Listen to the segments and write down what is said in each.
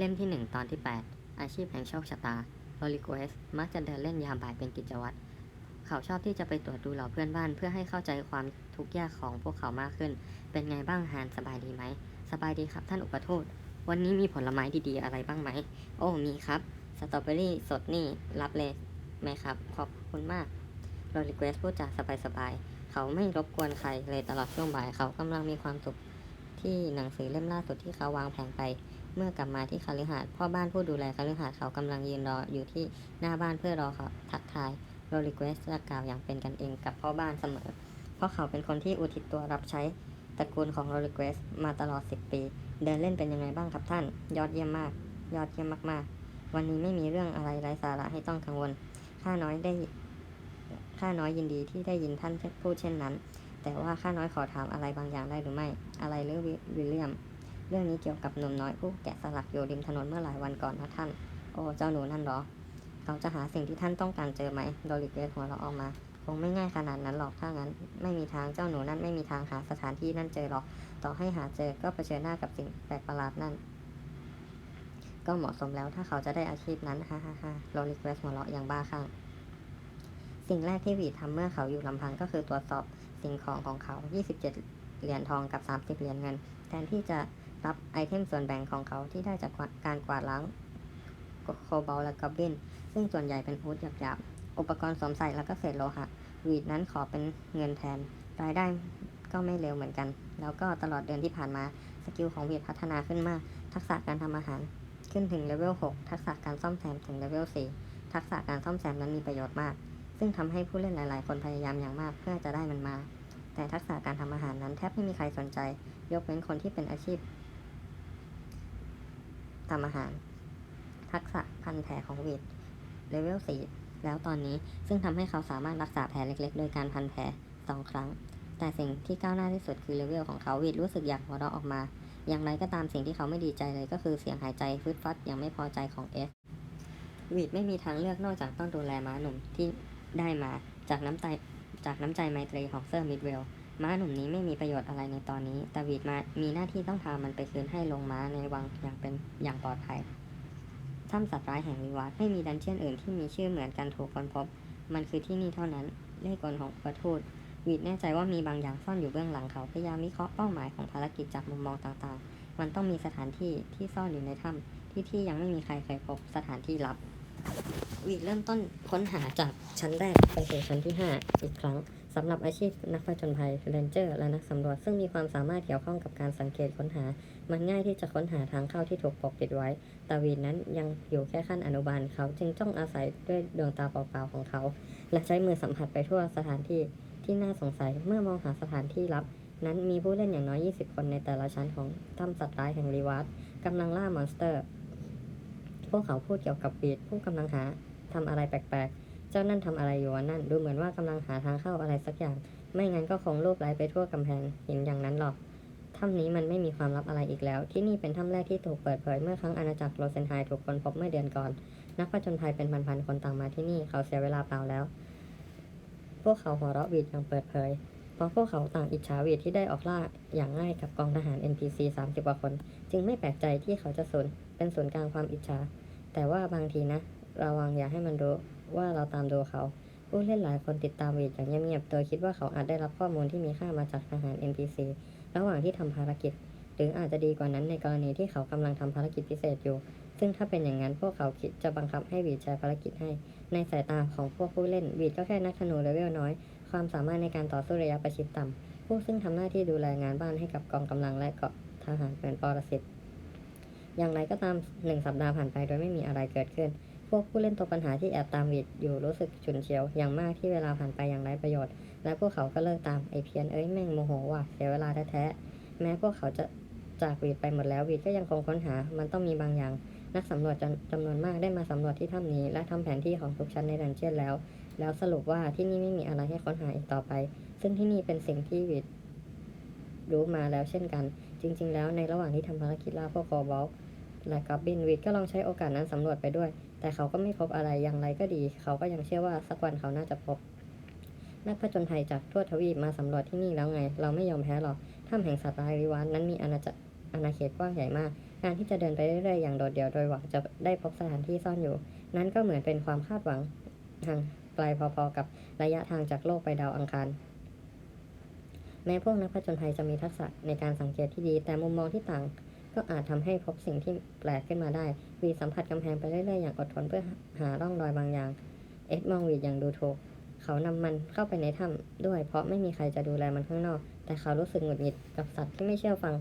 เล่มที่ 1 ตอนที่ 8 อาชีพแห่งโชคชะตาโรลิกเวสมักจะเดินเล่นยามบ่ายเป็นกิจวัตร เขาชอบที่จะไปตรวจดูเหล่าเพื่อนบ้านเพื่อให้เข้าใจความทุกข์ยากของพวกเขามากขึ้น เป็นไงบ้างฮานสบายดีไหม สบายดีครับท่านอุปโทษ วันนี้มีผลไม้ดีๆอะไรบ้างไหม โอ้ มีครับ สตรอเบอรี่สดนี่รับเลยไหมครับ ขอบคุณมากโรลิกเวสพูดจาสบายๆ เขาไม่รบกวนใครเลยตลอดช่วงบ่ายเขากำลังมีความสุขที่หนังสือเล่มล่าสุดที่เขาวางแผนไป เมื่อกลับมาที่คฤหาสน์พ่อบ้านผู้ดูแลคฤหาสน์เขากำลังยืนรออยู่ที่หน้าบ้านเพื่อรอเขาทักทายโรลิเกสจะกล่าวอย่างเป็นกันเองกับพ่อบ้านเสมอ เพราะเขาเป็นคนที่อุทิศตัวรับใช้ตระกูลของโรลิเกสมาตลอด 10 ปี เดินเล่นเป็นยังไงบ้างครับท่าน ยอดเยี่ยมมาก ยอดเยี่ยมมากๆ วันนี้ไม่มีเรื่องอะไรไร้สาระให้ต้องกังวลข้าน้อยได้ข้าน้อยยินดีที่ได้ยินท่านพูดเช่นนั้น แต่ว่าข้าน้อยขอถามอะไรบางอย่างได้หรือไม่ อะไรหรือวิวิลเลียม เรื่องนี้เกี่ยวกับหนุ่มน้อยผู้แกะสลักอยู่ริมถนนเมื่อหลายวันก่อนนะท่าน โอ้เจ้าหนูนั่นหรอ เขาจะหาสิ่งที่ท่านต้องการเจอไหมโดริเกสหัวเราะออกมา คงไม่ง่ายขนาดนั้นหรอก ถ้างั้น ไม่มีทางเจ้าหนูนั่นไม่มีทางหาสถานที่นั่นเจอหรอก ต่อให้หาเจอก็เผชิญหน้ากับสิ่งแปลกประหลาดนั่น ก็เหมาะสมแล้วถ้าเขาจะได้อาชีพนั้นฮ่าฮ่าฮ่าโรลิเกสหัวเราะอย่างบ้าคลั่งสิ่งแรกที่วีทำเมื่อเขาอยู่ลำพังก็คือตรวจสอบสิ่งของของเขา 27 เหรียญทองกับ 30 เหรียญเงิน แทนที่จะ รับไอเทมส่วนแบ่งของเขาที่ได้จากการกวาดล้างโคบอลและกอบบิน ซึ่งส่วนใหญ่เป็นฮูดหยาบๆ อุปกรณ์สวมใส่แล้วก็เศษโลหะวีดนั้นขอเป็นเงินแทน รายได้ก็ไม่เร็วเหมือนกัน แล้วก็ตลอดเดือนที่ผ่านมา สกิลของวีดพัฒนาขึ้นมาก ทักษะการทำอาหาร ขึ้นถึงเลเวล 6 ทักษะการซ่อมแซมถึงเลเวล 4 ทักษะการซ่อมแซมนั้นมีประโยชน์มาก ซึ่งทำให้ผู้เล่นหลาย ๆ คนพยายามอย่างมากเพื่อจะได้มันมา แต่ทักษะการทำอาหารนั้นแทบไม่มีใครสนใจ ยกเว้นคนที่เป็นอาชีพ ทำอาหาร ทักษะพันแผลของวีดเลเวล4แล้วตอนนี้ซึ่งทำให้เขาสามารถรักษาแผลเล็กๆ โดยการพันแผลสองครั้ง แต่สิ่งที่ก้าวหน้าที่สุดคือเลเวลของเขาวีดรู้สึกอยากหัวเราะออกมา อย่างไรก็ตามสิ่งที่เขาไม่ดีใจเลยก็คือเสียงหายใจฟึดฟัดอย่างไม่พอใจของเอสวีดไม่มีทางเลือกนอกจากต้องดูแลม้าหนุ่มที่ได้มาจากน้ำใจจากน้ำใจไมตรีของเซอร์มิดเวล ม้าหนุ่มนี้ไม่มีประโยชน์อะไรในตอนนี้แต่วีดมามีหน้าที่ต้องพามันไปคืนให้ลงม้าในวังอย่างเป็นอย่างปลอดภัยถ้ำสัตว์ร้ายแห่งวิวัฒน์ไม่มีดันเจียนอื่นที่มีชื่อเหมือนกันถูกค้นพบ มันคือที่นี่เท่านั้นเล่กลของประทูตวีดแน่ใจว่ามีบางอย่างซ่อนอยู่เบื้องหลังเขาพยายามวิเคราะห์เป้าหมายของภารกิจจากมุมมองต่างๆ มันต้องมีสถานที่ที่ซ่อนอยู่ในถ้ำที่ที่ยังไม่มีใครเคยพบสถานที่ลับวีดเริ่มต้นค้นหาจากชั้นแรกไปสู่ชั้นที่ 5 อีกครั้ง สำหรับอาชีพนักผจญภัยเรนเจอร์และนักสำรวจซึ่งมีความสามารถเกี่ยวข้องกับการสังเกตค้นหา มันง่ายที่จะค้นหาทางเข้าที่ถูกปกปิดไว้ แต่วีดนั้นยังอยู่แค่ขั้นอนุบาลเขาจึงจ้องอาศัยด้วยดวงตาเปล่าๆของเขา และใช้มือสัมผัสไปทั่วสถานที่ที่น่าสงสัยเมื่อมองหาสถานที่ลับ นั้นมีผู้เล่นอย่างน้อย 20 คนในแต่ละชั้นของถ้ำสัตว์ร้ายแห่งรีวาร์ดกำลังล่ามอนสเตอร์ พวกเขาพูดเกี่ยวกับวีดผู้กำลังหาทำอะไรแปลกๆ เจ้านั่นทำอะไรอยู่วะนั่น ดูเหมือนว่ากำลังหาทางเข้าอะไรสักอย่าง ไม่งั้นก็คงรูปไล้ไปทั่วกำแพงหินอย่างนั้นหรอกถ้ำนี้มันไม่มีความลับอะไรอีกแล้ว ที่นี่เป็นถ้ำแรกที่ถูกเปิดเผยเมื่อครั้งอาณาจักรโรเซนไฮถูกค้นพบเมื่อเดือนก่อน นักผจญภัยเป็นพันๆคนต่างมาที่นี่เขาเสียเวลาเปล่าแล้ว พวกเขาหัวเราะวีดอย่างเปิดเผย เพราะพวกเขาต่างอิจฉาวีดที่ได้ออกล่าอย่างง่ายกับกองทหาร NPC 30กว่าคน จึงไม่แปลกใจที่เขาจะสูญเป็นศูนย์กลางความอิจฉา แต่ว่าบางทีนะ ระวังอย่าให้มันรู้ ว่าเราตามดูเขา ผู้เล่นหลายคนติดตามวีดอย่างเงียบๆ โดยคิดว่าเขาอาจได้รับข้อมูลที่มีค่ามาจากทหาร NPC ระหว่างที่ทำภารกิจ หรืออาจจะดีกว่านั้นในกรณีที่เขากำลังทำภารกิจพิเศษอยู่ ซึ่งถ้าเป็นอย่างนั้นพวกเขาคิดจะบังคับให้วีดใช้ภารกิจให้ ในสายตาของพวกผู้เล่นวีดก็แค่นักธนูเลเวลน้อย ความสามารถในการต่อสู้ระยะประชิดต่ำผู้ซึ่งทำหน้าที่ดูแลงานบ้านให้กับกองกำลังและเกาะทหารเป็นปรสิตอย่างไรก็ตามหนึ่งสัปดาห์ผ่านไปโดยไม่มีอะไรเกิดขึ้น พวกผู้เล่นตัวปัญหาที่แอบตามวีดอยู่รู้สึกฉุนเฉียวอย่างมากที่เวลาผ่านไปอย่างไร้ประโยชน์ และพวกเขาก็เลิกตามไอเพียนเอ้ยแม่งโมโหว่ะเสียเวลาแท้ๆแม้พวกเขาจะจากวีดไปหมดแล้ววีดก็ยังคงค้นหา มันต้องมีบางอย่าง นักสำรวจจำจำนวนมากได้มาสำรวจที่ถ้ำนี้ และทำแผนที่ของทุกชั้นในดันเจียนแล้ว แล้วสรุปว่าที่นี่ไม่มีอะไรให้ค้นหาอีกต่อไป ซึ่งที่นี่เป็นสิ่งที่วีดรู้มาแล้วเช่นกัน จริง ๆ แล้วในระหว่างที่ทำภารกิจล่าพวกคอบอลและกับบินวีดก็ลองใช้โอกาสนั้นสำรวจไปด้วย แต่เขาก็ไม่พบอะไรอย่างไรก็ดี เขาก็ยังเชื่อว่าสักวันเขาน่าจะพบ นักผจญภัยจากทั่วทวีปมาสำรวจที่นี่แล้วไง เราไม่ยอมแพ้หรอกถ้ำแห่งสัตว์ร้ายริวานนั้นมีอาณาจักรอาณาเขตกว้างใหญ่มาก การที่จะเดินไปเรื่อยๆอย่างโดดเดี่ยวโดยหวังจะได้พบสถานที่ซ่อนอยู่ นั้นก็เหมือนเป็นความคาดหวังทางไกลพอๆกับระยะทางจากโลกไปดาวอังคารแม้พวกนักผจญภัยจะมีทักษะในการสังเกตที่ดี แต่มุมมองที่ต่าง ก็อาจทำให้พบสิ่งที่แปลกขึ้นมาได้ วีสัมผัสกำแพงไปเรื่อยๆอย่างอดทนเพื่อหาร่องรอยบางอย่าง เอ็ดมองวีดอย่างดูถูก เขานำมันเข้าไปในถ้ำด้วย เพราะไม่มีใครจะดูแลมันข้างนอก แต่เขารู้สึกหงุดหงิดกับสัตว์ที่ไม่เชื่อฟัง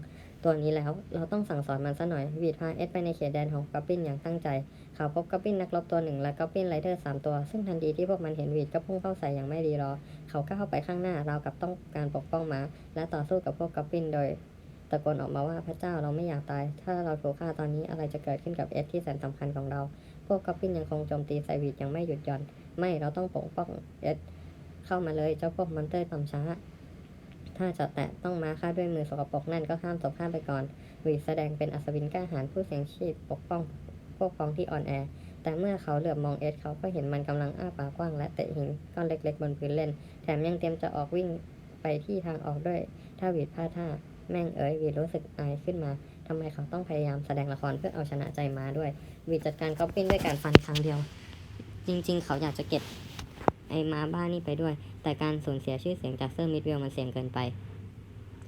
ตัวนี้แล้ว เราต้องสั่งสอนมันซะหน่อย วีดพาเอ็ดไปในเขตแดนของกอบบินอย่างตั้งใจ เขาพบกอบบินนักรบตัวหนึ่งและกอบบินไรเดอร์สามตัว ซึ่งทันทีที่พวกมันเห็นวีดก็พุ่งเข้าใส่อย่างไม่รีรอ เขาก้าวไปข้างหน้าราวกับต้องการปกป้องมา และต่อสู้กับพวกกอบบินโดย ตะโกนออกมาว่าพระเจ้าเราไม่อยากตาย ถ้าเราถูกฆ่าตอนนี้อะไรจะเกิดขึ้นกับเอสที่แสนสำคัญของเรา พวกกอบบินยังคงโจมตีไซวีดยังไม่หยุดหย่อน ไม่เราต้องปกป้องเอสเข้ามาเลยเจ้าพวกมอนเตอร์ต่ำช้า ถ้าจะแตะต้องมาฆ่าด้วยมือสกปรกนั่นก็ข้ามศพข้ามไปก่อนวีดแสดงเป็นอัศวินกล้าหาญผู้เสียงชีพปกป้องพวกพ้องที่อ่อนแอ แต่เมื่อเขาเหลือบมองเอสเขาก็เห็นมันกำลังอ้าปากกว้างและเตะหินก้อนเล็กๆบนพื้นเล่น แถมยังเตรียมจะออกวิ่งไปที่ทางออกด้วย ถ้าวีดพลาดท่า แม่งเอ๋ยวีดรู้สึกอายขึ้นมาทำไมเขาต้องพยายามแสดงละครเพื่อเอาชนะใจมาด้วยวีดจัดการก๊อปปิ้นด้วยการฟันครั้งเดียว จริง ๆ เขาอยากจะเก็บไอ้มาบ้านี่ไปด้วย แต่การสูญเสียชื่อเสียงจากเซอร์มิดเวลมันเสี่ยงเกินไป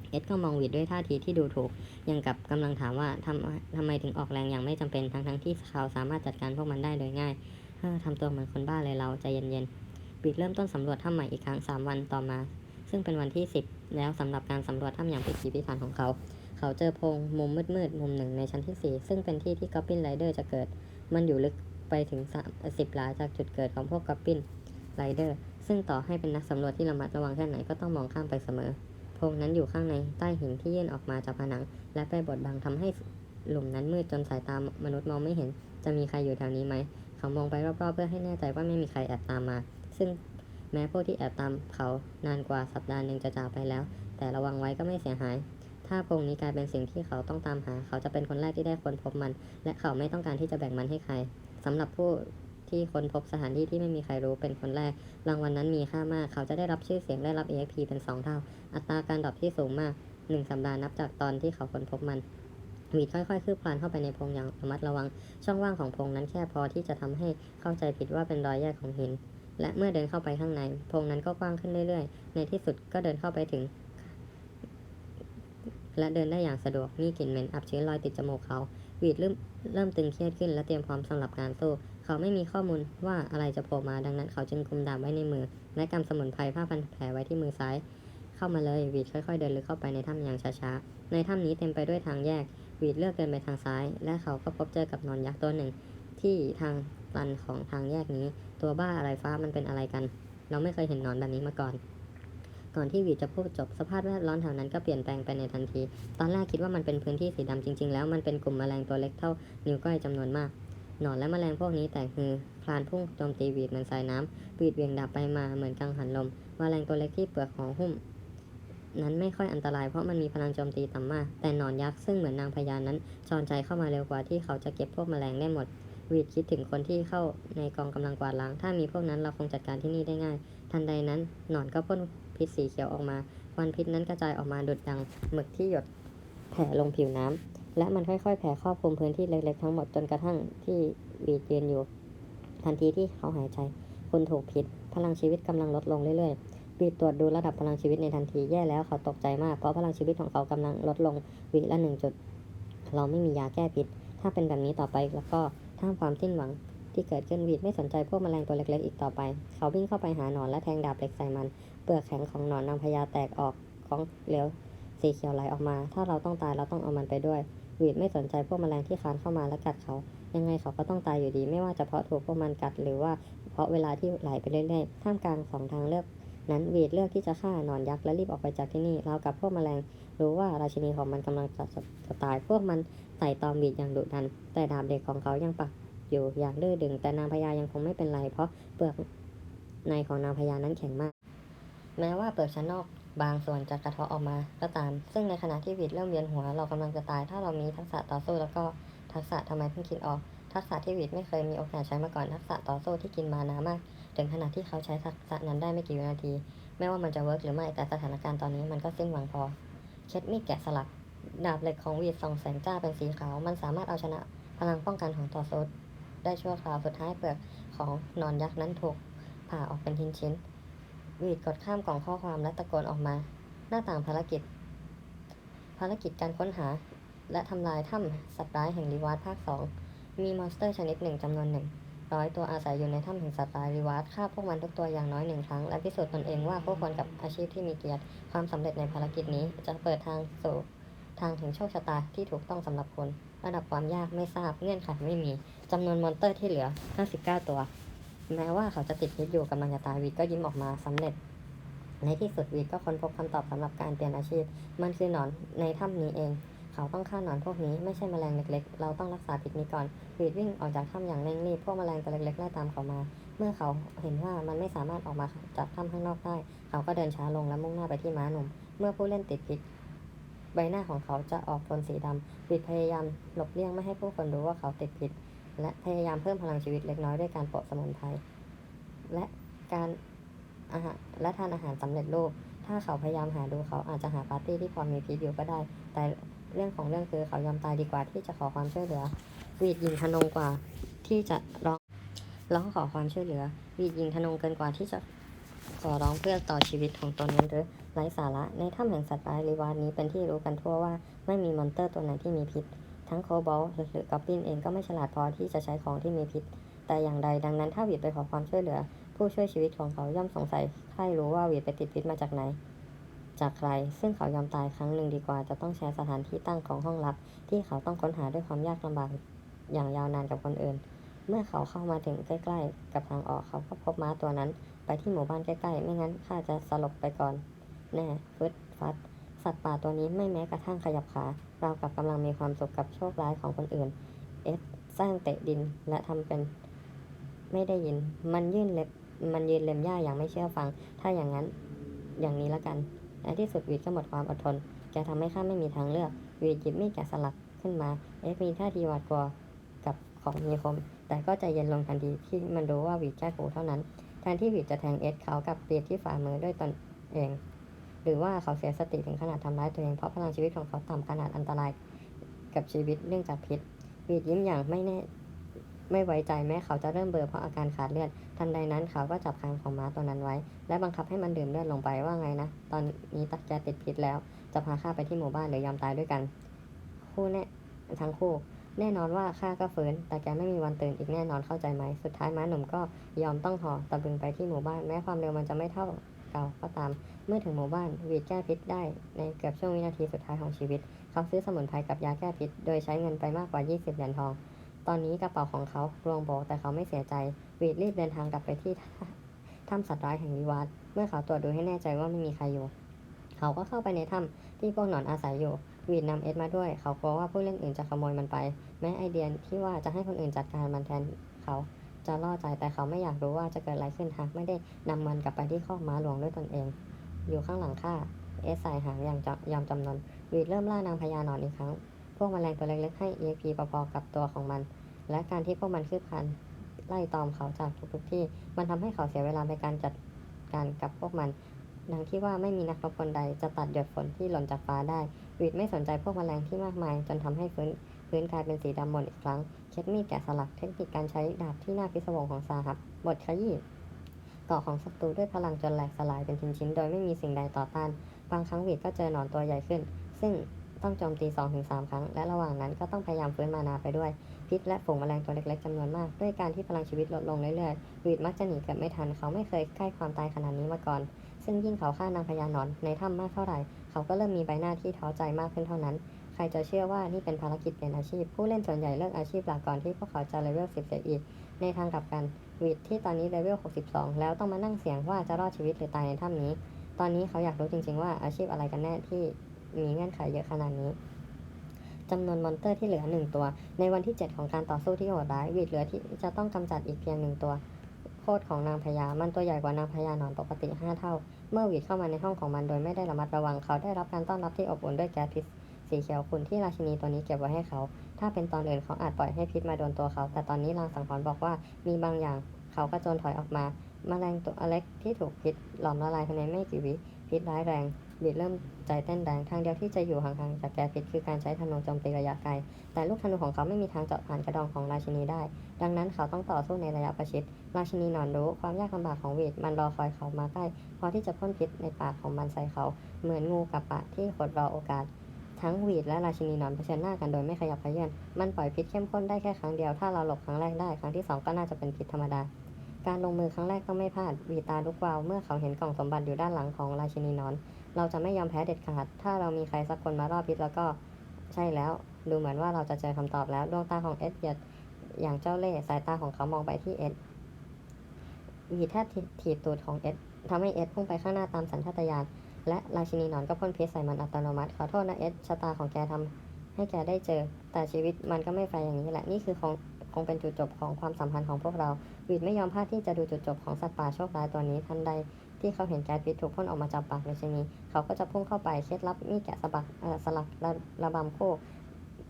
เอ็ดก็มองวีดด้วยท่าทีที่ดูถูก ยังกับกำลังถามว่าทำทำไมถึงออกแรงอย่างไม่จำเป็นทั้งๆที่เขาสามารถจัดการพวกมันได้โดยง่ายเฮ้อทำตัวเหมือนคนบ้าเลยเราใจเย็นๆวีดเริ่มต้นสำรวจถ้ำใหม่อีกครั้งสามวันต่อมา ซึ่งเป็นวันที่ 10 แล้วสำหรับการสำรวจถ้ำอย่างพิถีพิถันของเขา เขาเจอโพรงมุมมืดๆมุมหนึ่งในชั้นที่ 4 ซึ่งเป็นที่ที่กอบบินไรเดอร์จะเกิด มันอยู่ลึกไปถึง30หลาจากจุดเกิดของพวกกอบบินไรเดอร์ซึ่งต่อให้เป็นนักสำรวจที่ระมัดระวังแค่ไหนก็ต้องมองข้ามไปเสมอโพรงนั้นอยู่ข้างในใต้หินที่ยื่นออกมาจากผนัง และไปบดบังทำให้หลุมนั้นมืดจนสายตามนุษย์มองไม่เห็น จะมีใครอยู่แถวนี้ไหม เขามองไปรอบๆ เพื่อให้แน่ใจว่าไม่มีใครแอบตามมา ซึ่ง แม้พวกที่แอบตามเขานานกว่าสัปดาห์หนึ่งจะจากไปแล้ว แต่ระวังไว้ก็ไม่เสียหาย ถ้าโพรงนี้กลายเป็นสิ่งที่เขาต้องตามหา เขาจะเป็นคนแรกที่ได้ค้นพบมัน และเขาไม่ต้องการที่จะแบ่งมันให้ใครสำหรับผู้ที่ค้นพบสถานที่ที่ไม่มีใครรู้เป็นคนแรก รางวัลนนั้นมีค่ามาก เขาจะได้รับชื่อเสียงได้รับ EXP เป็น 2 เท่า อัตราการดรอปที่สูงมาก 1 สัปดาห์นับจากตอนที่เขาค้นพบมันวีดค่อยๆ คืบคลานเข้าไปในโพรงอย่างระมัดระวัง ช่องว่างของโพรงนั้นแค่พอที่จะทำให้เข้าใจผิดว่าเป็นรอยแยกของหิน และเมื่อเดินเข้าไปข้างในโพรงนั้นก็กว้างขึ้นเรื่อยๆ ในที่สุดก็เดินเข้าไปถึง และเดินได้อย่างสะดวกมีกลิ่นเหม็นอับชื้นลอยติดจมูกเขาวีดเริ่มเริ่มตึงเครียดขึ้นและเตรียมพร้อมสำหรับการสู้ เขาไม่มีข้อมูลว่าอะไรจะโผล่มาดังนั้นเขาจึงกุมดาบไว้ในมือ และกำสมุนไพรผ้าพันแผลไว้ที่มือซ้าย เข้ามาเลยวีดค่อยๆ เดินลึกเข้าไปในถ้ำอย่างช้าๆในถ้ำนี้เต็มไปด้วยทางแยกวีดเลือกเดินไปทางซ้าย และเขาก็พบเจอกับนอนยักษ์ตัวหนึ่ง ที่ทางตันของทางแยกนี้ ตัวบ้าอะไรฟ้ามันเป็นอะไรกัน เราไม่เคยเห็นหนอนแบบนี้มาก่อน ก่อนที่วีดจะพูดจบสภาพแวดล้อมแถวนั้นก็เปลี่ยนแปลงไปในทันที ตอนแรกคิดว่ามันเป็นพื้นที่สีดำจริง ๆ แล้วมันเป็นกลุ่มแมลงตัวเล็กเท่านิ้วก้อยจำนวนมากหนอนและแมลงพวกนี้แตกฮือพลานพุ่งโจมตีวีดเหมือนสายน้ำวีดเวียงดาบไปมาเหมือนกังหันลมแมลงตัวเล็กที่เปลือกห่อหุ้ม นั้นไม่ค่อยอันตรายเพราะมันมีพลังโจมตีต่ำมาก แต่หนอนยักษ์ซึ่งเหมือนนางพญานั้นจอนใจเข้ามาเร็วกว่าที่เขาจะเก็บพวกแมลงได้หมด วีดคิดถึงคนที่เข้าในกองกำลังกวาดล้าง ถ้ามีพวกนั้นเราคงจัดการที่นี่ได้ง่าย ทันใดนั้นหนอนก็พ่นพิษสีเขียวออกมา ควันพิษนั้นกระจายออกมาดุดดังหมึกที่หยดแผ่ลงผิวน้ำและมันค่อยๆ แผ่ครอบคลุมพื้นที่เล็กๆทั้งหมดจนกระทั่งที่วีดยืนอยู่ ทันทีที่เขาหายใจ คุณถูกพิษ พลังชีวิตกำลังลดลงเรื่อยๆวีดตรวจดูระดับพลังชีวิตในทันทีแย่แล้วเขาตกใจมากเพราะพลังชีวิตของเขากำลังลดลงวีละหนึ่งจุด เราไม่มียาแก้พิษ ถ้าเป็นแบบนี้ต่อไปแล้วก็ ท่ามความสิ้นหวัง ที่เกิดขึ้นวีดไม่สนใจพวกแมลงตัวเล็กๆอีกต่อไป เขาวิ่งเข้าไปหาหนอนและแทงดาบเหล็กใส่มัน เปลือกแข็งของหนอนนางพญาแตกออกของเหลวสีเขียวไหลออกมา ถ้าเราต้องตายเราต้องเอามันไปด้วยวีดไม่สนใจพวกแมลงที่คานเข้ามาและกัดเขา ยังไงเขาก็ต้องตายอยู่ดี ไม่ว่าจะเพราะถูกพวกมันกัดหรือว่าเพราะเวลาที่ไหลไปเรื่อยๆท่ามกลางสองทางเลือก นั้นวีดเลือกที่จะฆ่านอนยักษ์และรีบออกไปจากที่นี่ราวกับพวกแมลงรู้ว่าราชินีของมันกำลังจะจะจะตายพวกมันไต่ตอมวีดอย่างดุดัน แต่ดาบเด็กของเขายังปักอยู่อย่างดื้อดึง แต่นางพญายังคงไม่เป็นไรเพราะเปลือกในของนางพญานั้นแข็งมาก แม้ว่าเปลือกชั้นนอกบางส่วนจะกระเทาะออกมาก็ตาม ซึ่งในขณะที่วีดเริ่มเวียนหัวเรากำลังจะตาย ถ้าเรามีทักษะต่อสู้แล้วก็ทักษะทำไมเพิ่งคิดออก ทักษะที่วีดไม่เคยมีโอกาสใช้มาก่อนทักษะต่อสู้ที่กินมานามาก ถึงขนาดที่เขาใช้ทักษะนั้นได้ไม่กี่วินาที ไม่ว่ามันจะเวิร์กหรือไม่แต่สถานการณ์ตอนนี้มันก็สิ้นหวังพอ เคล็ดมีดแกะสลัก ดาบเหล็กของวีดส่องแสงจ้าเป็นสีขาว มันสามารถเอาชนะพลังป้องกันของต่อสู้ได้ชั่วคราวสุดท้ายเปลือกของนอนยักษ์นั้นถูกผ่าออกเป็นชิ้นชิ้นๆวีดกดข้ามกล่องข้อความและตะโกนออกมา หน้าต่างภารกิจ ภารกิจการค้นหา และทำลายถ้ำสัตว์ร้ายแห่งรีวาร์ดภาคสองมีมอนสเตอร์ชนิดหนึ่งจำนวนหนึ่ง ร้อยตัวอาศัยอยู่ในถ้ำแห่งสัตว์ร้ายรีวาร์ดฆ่าพวกมันทุกตัวอย่างน้อยหนึ่งครั้ง และพิสูจน์ตนเองว่าคู่ควรกับอาชีพที่มีเกียรติ ความสำเร็จในภารกิจนี้ จะเปิดทางสู่ทางถึงโชคชะตาที่ถูกต้องสำหรับคุณระดับความยากไม่ทราบเงื่อนไขไม่มีจำนวนมอนเตอร์ที่เหลือ 59 ตัว แม้ว่าเขาจะติดพิษอยู่กำลังจะตายวีดก็ยิ้มออกมาสำเร็จ ในที่สุดวีดก็ค้นพบคำตอบสำหรับการเปลี่ยนอาชีพ มันคือหนอนในถ้ำนี้เอง เขาต้องฆ่าหนอนพวกนี้ไม่ใช่แมลงเล็กๆ เราต้องรักษาพิษนี้ก่อนวีดวิ่งออกจากถ้ำอย่างเร่งรีบพวกแมลงตัวเล็กๆไล่ตามเขามา เมื่อเขาเห็นว่ามันไม่สามารถออกมาจากถ้ำข้างนอกได้ เขาก็เดินช้าลงและมุ่งหน้าไปที่ม้าหนุ่ม เมื่อผู้เล่นติดพิษใบหน้าของเขาจะออกโทนสีดำวีดพยายามหลบเลี่ยงไม่ให้ผู้คนรู้ว่าเขาติดพิษและพยายามเพิ่มพลังชีวิตเล็กน้อยด้วยการโปะสมุนไพรและการอาหารและทานอาหารสำเร็จรูป ถ้าเขาพยายามหาดูเขาอาจจะหาปาร์ตี้ที่พอมีพิษอยู่ก็ได้ แต่ เรื่องของเรื่องคือเขายอมตายดีกว่าที่จะขอความช่วยเหลือวีดยิงทนงกว่าที่จะร้องร้องขอความช่วยเหลือวีดยิงทนงเกินกว่าที่จะขอร้องเพื่อต่อชีวิตของตนนั้นหรือไร้สาระในถ้ำแห่งสัตว์ร้ายรีวาร์ดนี้เป็นที่รู้กันทั่วว่าไม่มีมอนเตอร์ตัวไหนที่มีพิษ ทั้งโคบอลหรือกอบลินเองก็ไม่ฉลาดพอที่จะใช้ของที่มีพิษ แต่อย่างใดดังนั้นถ้าวีดไปขอความช่วยเหลือ ผู้ช่วยชีวิตของเขาย่อมสงสัยใครรู้ว่าวีดไปติดพิษมาจากไหน จากใคร ซึ่งเขายอมตายครั้งหนึ่งดีกว่า จะต้องแชร์สถานที่ตั้งของห้องลับ ที่เขาต้องค้นหาด้วยความยากลำบากอย่างยาวนานกับคนอื่น เมื่อเขาเข้ามาถึงใกล้ๆ กับทางออกเขาก็พบม้าตัวนั้น ไปที่หมู่บ้านใกล้ๆ ไม่งั้นข้าจะสลบไปก่อน แน่ฟึดฟัด สัตว์ป่าตัวนี้ไม่แม้กระทั่งขยับขาเรากับกำลังมีความสุขกับโชคร้ายของคนอื่น เอสสร้างเตะดินและทำเป็นไม่ได้ยิน มันยื่นเล็บ มันยืนเล็มหญ้าอย่างไม่เชื่อฟัง ถ้าอย่างนั้น อย่างนี้ละกัน ในที่สุดวีดก็หมดความอดทน แกทำให้ข้าไม่มีทางเลือกวีดหยิบมีดแกะสลักขึ้นมา เอฟมีท่าทีหวาดกลัวกับของมีคม แต่ก็ใจเย็นลงทันทีที่มันรู้ว่าวีดแค่ขู่เท่านั้นแทนที่วีดจะแทงเอสเขากับเปียดที่ฝ่ามือด้วยตนเอง หรือว่าเขาเสียสติถึงขนาดทำร้ายตัวเองเพราะพลังชีวิตของเขาต่ำขนาดอันตรายกับชีวิตเนื่องจากพิษวีดยิ้มอย่างไม่แน่ ไม่ไว้ใจแม้เขาจะเริ่มเบลอเพราะอาการขาดเลือด ทันใดนั้นเขาก็จับคางของม้าตัวนั้นไว้ และบังคับให้มันดื่มเลือดลงไปว่าไงนะ ตอนนี้ตักแกติดพิษแล้ว จะพาข้าไปที่หมู่บ้านหรือยอมตายด้วยกัน คู่แน่ทั้งคู่ แน่นอนว่าข้าก็ฟื้นแต่แกไม่มีวันตื่นอีกแน่นอนเข้าใจไหม สุดท้ายม้าหนุ่มก็ยอมต้องห่อตะบึงไปที่หมู่บ้านแม้ความเร็วมันจะไม่เท่าเก่าก็ตาม เมื่อถึงหมู่บ้านวีดแก้พิษได้ในเกือบช่วงวินาทีสุดท้ายของชีวิต เขาซื้อสมุนไพรกับยาแก้พิษ โดยใช้เงินไปมากกว่า 20เหรียญทอง ตอนนี้กระเป๋าของเขารวงโบแต่เขาไม่เสียใจวีดรีบเดินทางกลับไปที่ถ้ำสัตว์ร้ายแห่งวิวาทเมื่อเขาตรวจดูให้แน่ใจว่าไม่มีใครอยู่ เขาก็เข้าไปในถ้ำที่พวกหนอนอาศัยอยู่วีดนำเอ็ดมาด้วย เขากลัวว่าผู้เล่นอื่นจะขโมยมันไป แม้ไอเดียที่ว่าจะให้คนอื่นจัดการมันแทนเขาจะล่อใจแต่เขาไม่อยากรู้ว่าจะเกิดอะไรขึ้นหากไม่ได้นำมันกลับไปที่คอม้าหลวงด้วยตนเอง อยู่ข้างหลังข้าเอสใส่หางอย่างยอมจำนนวีดเริ่มล่านางพญาหนอนอีกครั้ง พวกแมลงตัวเล็กๆให้ EXP พอๆกับตัวของมัน และการที่พวกมันคืบคลานไล่ตอมเขาจากทุกๆที่ มันทำให้เขาเสียเวลาในการจัดการกับพวกมัน ดังที่ว่าไม่มีนักรบคนใดจะตัดหยดฝนที่หล่นจากฟ้าได้วีดไม่สนใจพวกแมลงที่มากมาย จนทำให้พื้นพื้นกลายเป็นสีดำหมดอีกครั้งเช็ดมีดแกะสลักเทคนิคการใช้ดาบที่น่าพิศวงของซาฮับบทขยี้เกาะของศัตรูด้วยพลังจนแหลกสลายเป็นชิ้นๆ โดยไม่มีสิ่งใดต่อต้าน บางครั้งวีดก็เจอหนอนตัวใหญ่ขึ้น ซึ่ง ต้องโจมตี 2-3 ครั้ง และระหว่างนั้นก็ต้องพยายามฟื้นมานาไปด้วย พิษและฝูงแมลงตัวเล็กๆจำนวนมาก ด้วยการที่พลังชีวิตลดลงเรื่อยๆวีดมักจะหนีเกือบไม่ทัน เขาไม่เคยใกล้ความตายขนาดนี้มาก่อน ซึ่งยิ่งเขาฆ่านางพญานอนในถ้ำมากเท่าไหร่ เขาก็เริ่มมีใบหน้าที่ท้อใจมากขึ้นเท่านั้น ใครจะเชื่อว่านี่เป็นภารกิจเปลี่ยนอาชีพ ผู้เล่นส่วนใหญ่เลือกอาชีพหลักก่อนที่พวกเขาจะเลเวล10เสียอีก ในทางกลับกันวีดที่ตอนนี้เลเวล62 แล้วต้องมานั่งเสี่ยงว่าจะรอดชีวิตหรือตายในถ้ำนี้ ตอนนี้เขาอยากรู้จริง ๆ ว่าอาชีพอะไรกันแน่ที่ มีเงื่อนไขเยอะขนาดนี้จำนวนมอนเตอร์ที่เหลือหนึ่งตัว ในวันที่ 7 ของการต่อสู้ที่โหดร้ายวีดเหลือที่จะต้องกำจัดอีกเพียงหนึ่งตัว โคตรของนางพญา มันตัวใหญ่กว่านางพญาหนอนปกติ 5 เท่า เมื่อวีดเข้ามาในห้องของมันโดยไม่ได้ระมัดระวังเขาได้รับการต้อนรับที่อบอุ่นด้วยแก๊สพิษสีเขียวขุ่นที่ราชินีตัวนี้เก็บไว้ให้เขา ถ้าเป็นตอนอื่นเขาอาจปล่อยให้พิษมาโดนตัวเขา แต่ตอนนี้ลางสังหรณ์บอกว่ามีบางอย่าง เขากระโจนถอยออกมา แมลงตัวเล็กที่ถูกพิษหลอมละลายภายในไม่กี่วิ พิษร้ายแรง บีดเริ่มใจเต้นแรงทางเดียวที่จะอยู่ห่างๆจากแก๊สพิษคือการใช้ธนูโจมตีระยะไกล แต่ลูกธนูของเขาไม่มีทางเจาะผ่านกระดองของราชินีได้ ดังนั้นเขาต้องต่อสู้ในระยะประชิด ราชินีนอนรู้ความยากลำบากของวีดมันรอคอยเขามาใกล้พอที่จะพ่นพิษในปากของมันใส่เขา เหมือนงูกับปะที่ขดรอโอกาส ทั้งวีดและราชินีนอนเผชิญหน้ากันโดยไม่ขยับเขยื้อนมันปล่อยพิษเข้มข้นได้แค่ครั้งเดียวถ้าเราหลบครั้งแรกได้ครั้งที่สองก็น่าจะเป็นพิษธรรมดาการลงมือครั้งแรกก็ไม่พลาดวีตาลุกวาวเมื่อเขาเห็นกล่องสมบัติอยู่ด้านหลังของราชินีนอน เราจะไม่ยอมแพ้เด็ดขาด ถ้าเรามีใครสักคนมารอบพิษแล้วก็ใช่แล้ว ดูเหมือนว่าเราจะเจอคำตอบแล้ว ดวงตาของเอ็ดเหยียดอย่างเจ้าเล่ห์สายตาของเขามองไปที่เอ็ดวีแทบถีบตูดของเอ็ดทำให้เอ็ดพุ่งไปข้างหน้าตามสัญชาตญาณ และราชินีนอนก็พ่นพิษใส่มันอัตโนมัติ ขอโทษนะเอ็ดชะตาของแกทำให้แกได้เจอ แต่ชีวิตมันก็ไม่แฟร์อย่างนี้แหละ นี่คือคงคงเป็นจุดจบของความสัมพันธ์ของพวกเรา วีดไม่ยอมพลาดที่จะดูจุดจบของสัตว์ป่าโชคร้ายตัวนี้ทันใด ที่เขาเห็นแก๊สพิษถูกพ่นออกมาจากปากราชินีเขาก็จะพุ่งเข้าไปเคล็ดลับมีดแกะสลักสลักระระบำโคก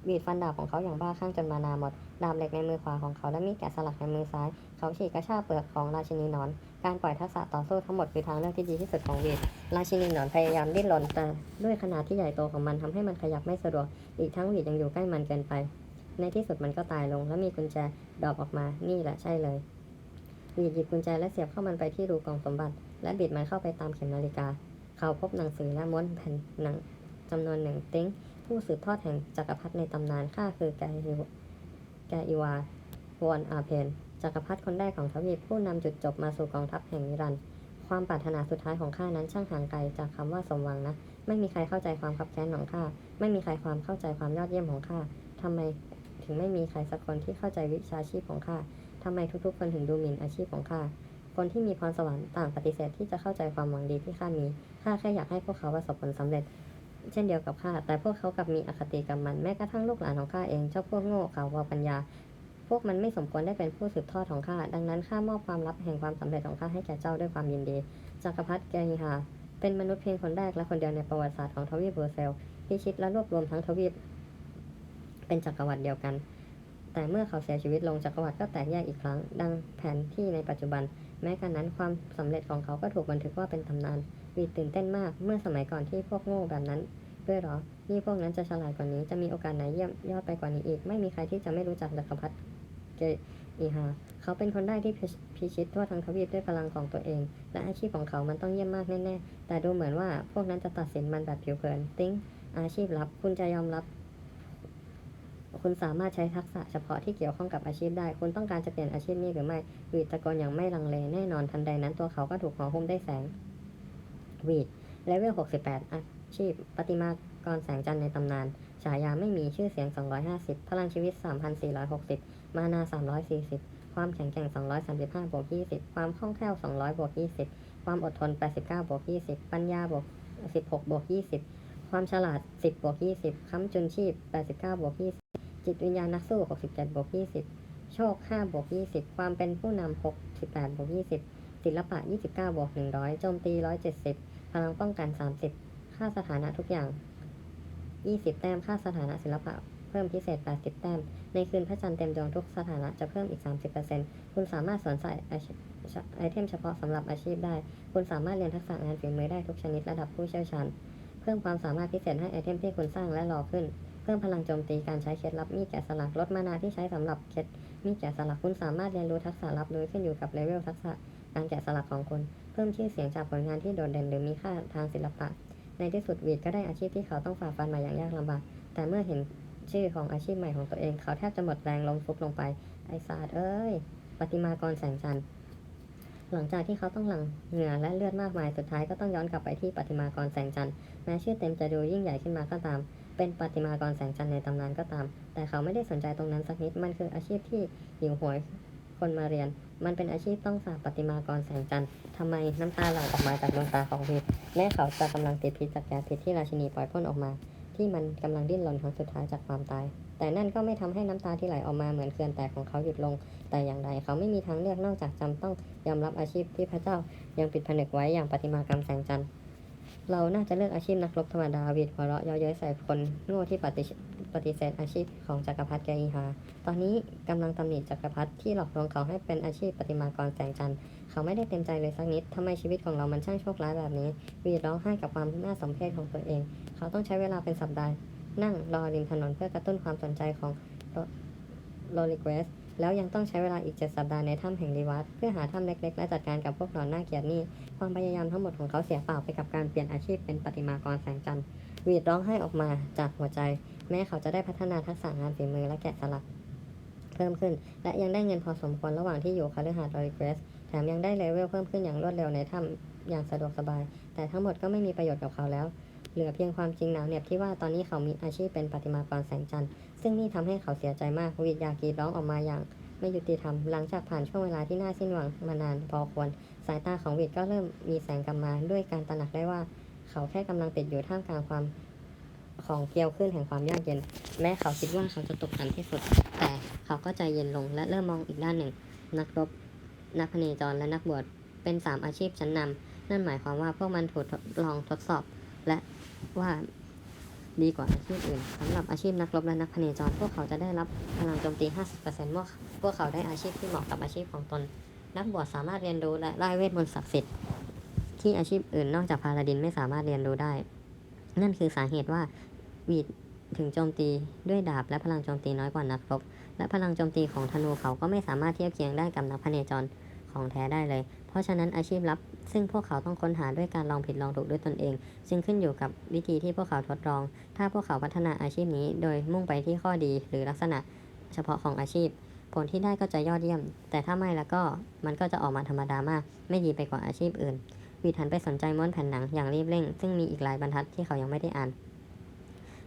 วีดฟันดาบของเขาอย่างบ้าคลั่งจนมานาหมด ดาบเหล็กในมือขวาของเขาและมีดแกะสลักในมือซ้าย เขาฉีกกระชากเปลือกของราชินีนอน การปล่อยทักษะต่อสู้ทั้งหมดคือทางเลือกที่ดีที่สุดของวีดราชินีนอนพยายามดิ้นรนแต่ด้วยขนาดที่ใหญ่โตของมันทำให้มันขยับไม่สะดวก อีกทั้งวีดยังอยู่ใกล้มันเกินไป ในที่สุดมันก็ตายลง และมีกุญแจดอกออกมา นี่แหละใช่เลยวีดหยิบกุญแจและเสียบเข้ามันไปที่รูกล่องสมบัติ และบิดมันเข้าไปตามเข็มนาฬิกา เขาพบหนังสือและม้วนแผ่นหนังจำนวนหนึ่งติ้งผู้สืบทอดแห่งจักรพรรดิในตำนานข้าคือแกฮิวแกอิวาวอนอาเพนจักรพรรดิคนแรกของทวีปผู้นำจุดจบมาสู่กองทัพแห่งนิรันดร์ความปรารถนาสุดท้ายของข้านั้นช่างห่างไกลจากคำว่าสมหวังนะ ไม่มีใครเข้าใจความขับแค้นของข้า ไม่มีใครความเข้าใจความยอดเยี่ยมของข้าทำไมถึงไม่มีใครสักคนที่เข้าใจวิชาชีพของข้าทำไมทุกๆคนถึงดูหมิ่นอาชีพของข้า คนที่มีพรสวรรค์ต่างปฏิเสธที่จะเข้าใจความหวังดีที่ข้ามีข้าแค่อยากให้พวกเขาประสบผลสำเร็จ เช่นเดียวกับข้าแต่พวกเขากลับมีอคติกับมันแม้กระทั่งลูกหลานของข้าเองเจ้าพวกโง่เขาวาปัญญา พวกมันไม่สมควรได้เป็นผู้สืบทอดของข้าดังนั้นข้ามอบความลับแห่งความสำเร็จของข้าให้แก่เจ้าด้วยความยินดีจักรพรรดิแกฮิฮาเป็นมนุษย์เพียงคนแรกและคนเดียวในประวัติศาสตร์ของทวีปเบอร์เซลพิชิตและรวบรวมทั้งทวีปเป็นจักรวรรดิเดียวกัน แต่เมื่อเขาเสียชีวิตลงจักรวรรดิก็แตกแยกอีกครั้ง ดังแผนที่ในปัจจุบัน แม้กระนั้นความสำเร็จของเขาก็ถูกบันทึกว่าเป็นตำนานวีตื่นเต้นมากเมื่อสมัยก่อนที่พวกโง่แบบนั้นด้วยหรอนี่พวกนั้นจะฉลาดกว่านี้จะมีโอกาสไหนเยี่ยมยอดไปกว่านี้อีก ไม่มีใครที่จะไม่รู้จักจักรพรรดิเกอีฮาเขาเป็นคนได้ที่พิชพิชิตทั่วทั้งทวีปด้วยพลังของตัวเอง และอาชีพของเขามันต้องเยี่ยมมากแน่ๆแต่ดูเหมือนว่าพวกนั้นจะตัดสินมันแบบผิวเผิน ติ้งอาชีพลับ คุณจะยอมรับ คุณสามารถใช้ทักษะเฉพาะที่เกี่ยวข้องกับอาชีพได้ คุณต้องการจะเปลี่ยนอาชีพนี้หรือไม่วีดตะโกนอย่างไม่ลังเลแน่นอนทันใดนั้นตัวเขาก็ถูกห่อหุ้มด้วยแสงวีดเลเวล 68 อาชีพประติมากรแสงจันทร์ในตำนาน ฉายาไม่มีชื่อเสียง 250 พลังชีวิต 3,460 มานา 340 ความแข็งแกร่ง 235บวก20 ความคล่องแคล่ว 200บวก20 ความอดทน 89บวก20 ปัญญาบวก16บวก20 ความฉลาด 10บวก20ค้ำจุนชีพ 89บวก20 จิตวิญญาณนักสู้67บวก20 โชค5บวก20 ความเป็นผู้นำ68บวก20 ศิลปะ 29บวก100 โจมตี 170 พลังป้องกัน 30 ค่าสถานะทุกอย่าง 20 แต้ม ค่าสถานะศิลปะ เพิ่มพิเศษ 80 แต้ม ในคืนพระจันทร์เต็มดวงทุกสถานะจะเพิ่มอีก 30%คุณสามารถสวมใส่ไอเทมเฉพาะสำหรับอาชีพได้ คุณสามารถเรียนทักษะงานฝีมือได้ทุกชนิดระดับผู้เชี่ยวชาญ เพิ่มความสามารถพิเศษให้ไอเทมที่คุณสร้างและรอขึ้น พิ่มพลังโจมตีการใช้เคล็ดลับมีดแกะสลักลดมานาที่ใช้สำหรับเคล็ดมีดแกะสลักคุณสามารถเรียนรู้ทักษะลับโดยขึ้นอยู่กับเลเวลทักษะการแกะสลักของคุณ เพิ่มชื่อเสียงจากผลงานที่โดดเด่นหรือมีค่าทางศิลปะ ในที่สุดวีดก็ได้อาชีพที่เขาต้องฝ่าฟันมาอย่างยากลำบาก แต่เมื่อเห็นชื่อของอาชีพใหม่ของตัวเอง เขาแทบจะหมดแรงล้มฟุบลงไป ไอศาสตร์เอ้ยปฏิมากรแสงจันทร์หลังจากที่เขาต้องหลั่งเหงื่อและเลือดมากมายสุดท้ายก็ต้องย้อนกลับไปที่ปฏิมากรแสงจันทร์แม้ชื่อเต็มจะดูยิ่งใหญ่ขึ้นมาก็ตาม เป็นปฏิมากรแสงจันทร์ในตำนานก็ตาม แต่เขาไม่ได้สนใจตรงนั้นสักนิด มันคืออาชีพที่หิวโหยคนมาเรียน มันเป็นอาชีพต้องสาปฏิมากรแสงจันทร์ทำไมน้ำตาไหลออกมาจากดวงตาของวีดแม้เขาจะกำลังติดพิษจากแก๊สพิษที่ราชินีปล่อยพ่นออกมา ที่มันกำลังดิ้นรนครั้งสุดท้ายจากความตาย แต่นั่นก็ไม่ทำให้น้ำตาที่ไหลออกมาเหมือนเขื่อนแตกของเขาหยุดลง แต่อย่างใดเขาไม่มีทางเลือกนอกจากจำต้องยอมรับอาชีพที่พระเจ้ายังปิดผนึกไว้อย่างปฏิมากรรมแสงจันทร์ เราน่าจะเลือกอาชีพนักรบธรรมดาวีดหัวเราะเย้อเย้ยใส่คนโง่ที่ปฏิเสธปฏิเสธอาชีพของจักรพรรดิแกอีฮา ตอนนี้กำลังตำหนิจักรพรรดิที่หลอกลวงเขาให้เป็นอาชีพประติมากรแสงจันทร์ เขาไม่ได้เต็มใจเลยสักนิดทำไมชีวิตของเรามันช่างโชคร้ายแบบนี้ วีดร้องไห้กับความน่าสมเพชของตัวเอง เขาต้องใช้เวลาเป็นสัปดาห์นั่งรอริมถนนเพื่อกระตุ้นความสนใจของโรลิเกส แล้วยังต้องใช้เวลาอีก 7 สัปดาห์ในถ้ำแห่งรีวัตเพื่อหาถ้ำเล็กๆ และจัดการกับพวกหนอนหน่าเกียดนี่ความพยายามทั้งหมดของเขาเสียเปล่าไปกับการเปลี่ยนอาชีพเป็นประติมากรแสงจันทร์วีดร้องไห้ออกมาจากหัวใจ แม้เขาจะได้พัฒนาทักษะงานฝีมือและแกะสลักเพิ่มขึ้น และยังได้เงินพอสมควรระหว่างที่อยู่คาลือหาดโรลิเกรสแถมยังได้เลเวลเพิ่มขึ้นอย่างรวดเร็วในถ้ำอย่างสะดวกสบาย แต่ทั้งหมดก็ไม่มีประโยชน์กับเขาแล้ว เหลือเพียงความจริงหนาวเหน็บที่ว่าตอนนี้เขามีอาชีพเป็นประติมากรแสงจันทร์ ซึ่งนี่ทำให้เขาเสียใจมากวีดอยากกรีดร้องออกมาอย่างไม่ยุติธรรม หลังจากผ่านช่วงเวลาที่น่าสิ้นหวังมานานพอควร สายตาของวีดก็เริ่มมีแสงกลับมา ด้วยการตระหนักได้ว่า เขาแค่กำลังติดอยู่ท่ามกลางความของเกลียวขึ้นแห่งความยากเย็น แม้เขาคิดว่าเขาจะตกต่ำที่สุด แต่เขาก็ใจเย็นลงและเริ่มมองอีกด้านหนึ่ง นักรบ นักพเนจรและนักบวชเป็นสามอาชีพชั้นนำนั่นหมายความว่าพวกมันถูกทดลองทดสอบ และว่า ดีกว่าอาชีพอื่นสำหรับอาชีพนักรบและนักพเนจร พวกเขาจะได้รับพลังโจมตี 50%เมื่อพวกเขาได้อาชีพที่เหมาะกับอาชีพของตน นักบวชสามารถเรียนรู้และไล่เวทมนต์ศักดิ์สิทธิ์ที่อาชีพอื่นนอกจากพาลาดินไม่สามารถเรียนรู้ได้ นั่นคือสาเหตุว่าวีดถึงโจมตีด้วยดาบและพลังโจมตีน้อยกว่านักรบ และพลังโจมตีของธนูเขาก็ไม่สามารถเทียบเคียงได้กับนักพเนจร ของแท้ได้เลย เพราะฉะนั้นอาชีพลับ ซึ่งพวกเขาต้องค้นหาด้วยการลองผิดลองถูกด้วยตนเองจึงขึ้นอยู่กับวิธีที่พวกเขาทดลอง ถ้าพวกเขาพัฒนาอาชีพนี้ โดยมุ่งไปที่ข้อดีหรือลักษณะเฉพาะของอาชีพ ผลที่ได้ก็จะยอดเยี่ยม แต่ถ้าไม่แล้วก็มันก็จะออกมาธรรมดามาก ไม่ดีไปกว่าอาชีพอื่นวีทันไปสนใจม้วนแผ่นหนังอย่างรีบเร่ง ซึ่งมีอีกหลายบรรทัดที่เขายังไม่ได้อ่าน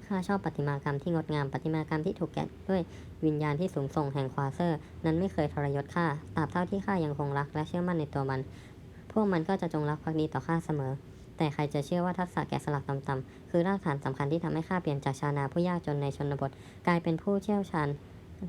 ข้าชอบประติมากรรมที่งดงามประติมากรรมที่ถูกแกะด้วยวิญญาณที่สูงส่งแห่งควาเซอร์ นั้นไม่เคยทรยศข้าตราบเท่าที่ข้ายังคงรักและเชื่อมั่นในตัวมัน พวกมันก็จะจงรักภักดีต่อข้าเสมอ แต่ใครจะเชื่อว่าทักษะแกะสลักต่ำๆคือรากฐานสำคัญที่ทำให้ข้าเปลี่ยนจากชาวนาผู้ยากจนในชนบท กลายเป็นผู้เชี่ยวชาญ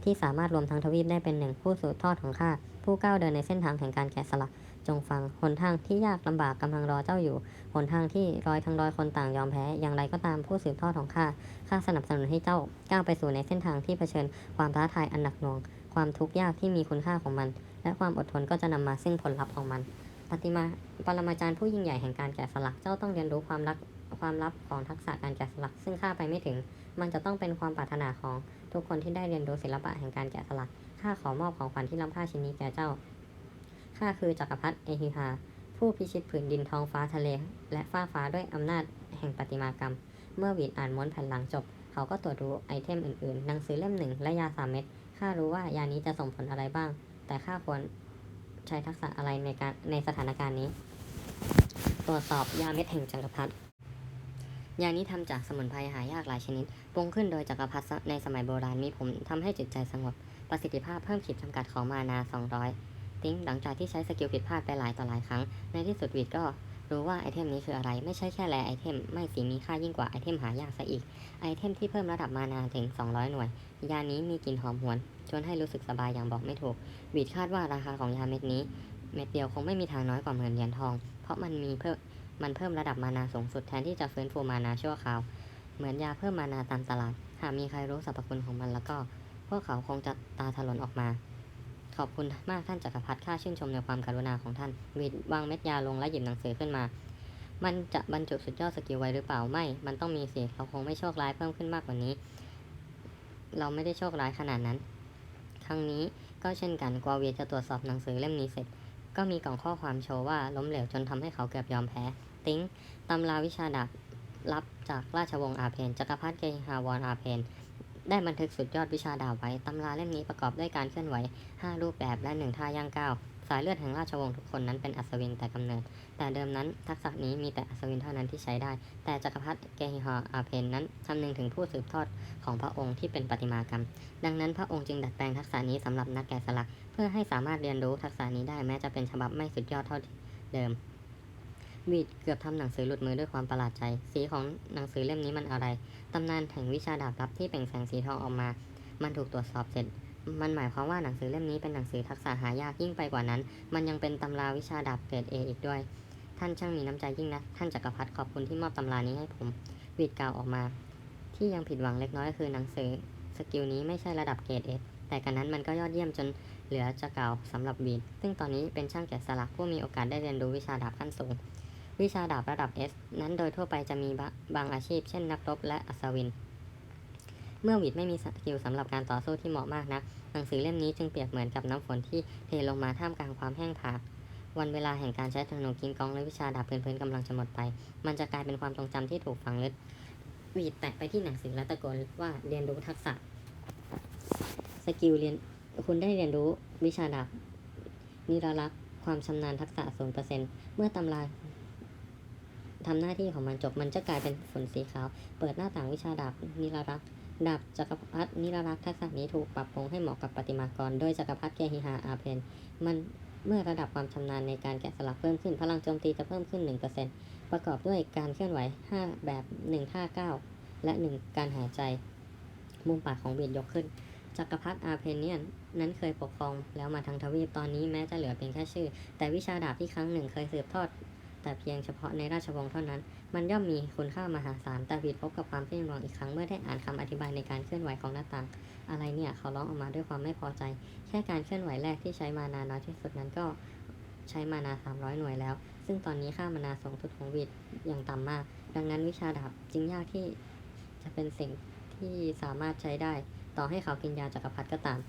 ที่สามารถรวมทั้งทวีปได้เป็นหนึ่งผู้สืบทอดของข้าผู้ก้าวเดินในเส้นทางแห่งการแกะสลัก จงฟัง หนทางที่ยากลำบากกำลังรอเจ้าอยู่ หนทางที่ร้อยทั้งร้อยคนต่างยอมแพ้ อย่างไรก็ตามผู้สืบทอดของข้า ข้าสนับสนุนให้เจ้าก้าวไปสู่ในเส้นทางที่เผชิญความท้าทายอันหนักหน่วง ความทุกข์ยากที่มีคุณค่าของมัน และความอดทนก็จะนำมาซึ่งผลลัพธ์ของมัน ปฏิมา ปรมาจารย์ผู้ยิ่งใหญ่แห่งการแกะสลัก เจ้าต้องเรียนรู้ความรัก ความลับของทักษะการแกะสลัก ซึ่งข้าไปไม่ถึง มันจะต้องเป็นความปรารถนาของทุกคนที่ได้เรียนรู้ศิลปะแห่งการแกะสลัก ข้าขอมอบของขวัญที่ล้ำค่าชิ้นนี้แก่เจ้า ข้าคือจักรพรรดิเอฮิฮาผู้พิชิตผืนดินท้องฟ้าทะเล และฟ้าฟ้าด้วยอำนาจแห่งประติมากรรม เมื่อวีดอ่านม้วนแผ่นหลังจบ เขาก็ตรวจดูไอเทมอื่นๆ หนังสือเล่มหนึ่งและยาสามเม็ดข้ารู้ว่ายานี้จะส่งผลอะไรบ้าง แต่ข้าควรใช้ทักษะอะไรในการในสถานการณ์นี้ ตรวจสอบยาเม็ดแห่งจักรพรรดิยานี้ทำจากสมุนไพรหายากหลายชนิดปรุงขึ้นโดยจักรพรรดิในสมัยโบราณมีผมทำให้จิตใจสงบ ประสิทธิภาพเพิ่มขีดจำกัดของมานา 200 ติ้งหลังจากที่ใช้สกิลผิดพลาดไปหลายต่อหลายครั้ง ในที่สุดวีดก็รู้ว่าไอเทมนี้คืออะไร ไม่ใช่แค่แลไอเทม ไม่สีมีค่ายิ่งกว่าไอเทมหายากซะอีก ไอเทมที่เพิ่มระดับมานาถึง 200 หน่วย ยานี้มีกลิ่นหอมหวน ชวนให้รู้สึกสบายอย่างบอกไม่ถูกวีดคาดว่าราคาของยาเม็ดนี้ เม็ดเดียวคงไม่มีทางน้อยกว่าหมื่นเหรียญทอง เพราะมันมีเพิ่มมันเพิ่มระดับมานาสูงสุดแทนที่จะฟื้นฟูมานาชั่วคราว เหมือนยาเพิ่มมานาตามตลาด หากมีใครรู้สรรพคุณของมันแล้วก็ พวกเขาคงจะตาถลนออกมา ขอบคุณมากท่านจักรพรรดิข้าชื่นชมในความกรุณาของท่านวีดวางเม็ดยาลงและหยิบหนังสือขึ้นมา มันจะบรรจุสุดยอดสกิลไว้หรือเปล่าไม่ มันต้องมีสิเราคงไม่โชคร้ายเพิ่มขึ้นมากกว่านี้ เราไม่ได้โชคร้ายขนาดนั้น ครั้งนี้ก็เช่นกันกวาเวียจะตรวจสอบหนังสือเล่มนี้เสร็จ ก็มีกล่องข้อความโชว์ว่าล้มเหลวจนทำให้เขาเกือบยอมแพ้ ติ้งตำราวิชาดาบลับจากราชวงศ์อาเพนจักรพรรดิเกฮาวอนอาเพน ได้บันทึกสุดยอดวิชาดาบไว้ ตำราเล่มนี้ประกอบด้วยการเคลื่อนไหว 5 รูปแบบและ 1 ท่าย่างก้าว สายเลือดแห่งราชวงศ์ทุกคนนั้นเป็นอัศวินแต่กำเนิด แต่เดิมนั้นทักษะนี้มีแต่อัศวินเท่านั้นที่ใช้ได้ แต่จักรพรรดิเกฮิฮออาเพนนั้นคำนึงถึงผู้สืบทอดของพระองค์ที่เป็นประติมากรรม ดังนั้นพระองค์จึงดัดแปลงทักษะนี้สำหรับนักแกะสลัก เพื่อให้สามารถเรียนรู้ทักษะนี้ได้แม้จะเป็นฉบับไม่สุดยอดเท่าเดิม วีดเกือบทำหนังสือหลุดมือด้วยความประหลาดใจ สีของหนังสือเล่มนี้มันอะไร ตำนานแห่งวิชาดาบลับที่เปล่งแสงสีทองออกมา มันถูกตรวจสอบเสร็จ มันหมายความว่าหนังสือเล่มนี้เป็นหนังสือทักษะหายากยิ่งไปกว่านั้น มันยังเป็นตำราวิชาดาบเกรดเออีกด้วย ท่านช่างมีน้ำใจยิ่งนะ ท่านจักรพรรดิขอบคุณที่มอบตำรานี้ให้ผม วีดกล่าวออกมา ที่ยังผิดหวังเล็กน้อยคือหนังสือสกิลนี้ไม่ใช่ระดับเกรดเอแต่กันนั้นมันก็ยอดเยี่ยมจนเหลือจะกล่าวสำหรับวีดซึ่งตอนนี้เป็นช่างแกะสลักผู้มีโอกาสได้เรียนรู้วิชาดาบขั้นสูง วิชาดาบระดับ S นั้นโดยทั่วไปจะมีบะบางอาชีพ เช่นนักรบและอัศวิน เมื่อวีดไม่มีสกิลสำหรับการต่อสู้ที่เหมาะมากนัก หนังสือเล่มนี้จึงเปรียบเหมือนกับน้ำฝนที่เทลงมาท่ามกลางความแห้งผากวันเวลาแห่งการใช้ธนูกิงกองและวิชาดาบพื้นๆกำลังจะหมดไป มันจะกลายเป็นความทรงจำที่ถูกฝังลึกวีดแตะไปที่หนังสือและตะโกนว่าเรียนรู้ทักษะ สกิลเรียนคุณได้เรียนรู้วิชาดาบนิรลักษ์ความชำนาญทักษะ 0%เมื่อตำรา ทำหน้าที่ของมันจบมันจะกลายเป็นฝุ่นสีขาว เปิดหน้าต่างวิชาดาบนิรลักษ์ดาบจักรพรรดินิรลักษ์ทักษะนี้ถูกปรับปรุงให้เหมาะกับปฏิมากร โดยจักรพรรดิเกฮิฮาอาเพนมันเมื่อระดับความชำนาญในการแกะสลักเพิ่มขึ้น พลังโจมตีจะเพิ่มขึ้น 1%ประกอบด้วยการเคลื่อนไหว 5 แบบ 1 ท่า9และ 1 การหายใจ มุมปากของเบียดยกขึ้น จักรพรรดิอาเพเนียนนั้นเคยปกครองแล้วมาทางทวีปตอนนี้แม้จะเหลือเพียงแค่ชื่อ แต่วิชาดาบที่ครั้งหนึ่งเคยสืบทอด แต่เพียงเฉพาะในราชวงศ์เท่านั้น มันย่อมมีคุณค่ามหาศาลแต่วีดพบกับความสิ้นหวังอีกครั้งเมื่อได้อ่านคำอธิบายในการเคลื่อนไหวของหน้าต่าง อะไรเนี่ยเขาร้องออกมาด้วยความไม่พอใจ แค่การเคลื่อนไหวแรกที่ใช้มานาน้อยที่สุดนั้นก็ใช้มานา 300 หน่วยแล้ว ซึ่งตอนนี้ค่ามานาสูงสุดของวีดยังต่ำมาก ดังนั้นวิชาดาบจึงยากที่จะเป็นสิ่งที่สามารถใช้ได้ ต่อให้เขากินยาจักรพรรดิก็ตาม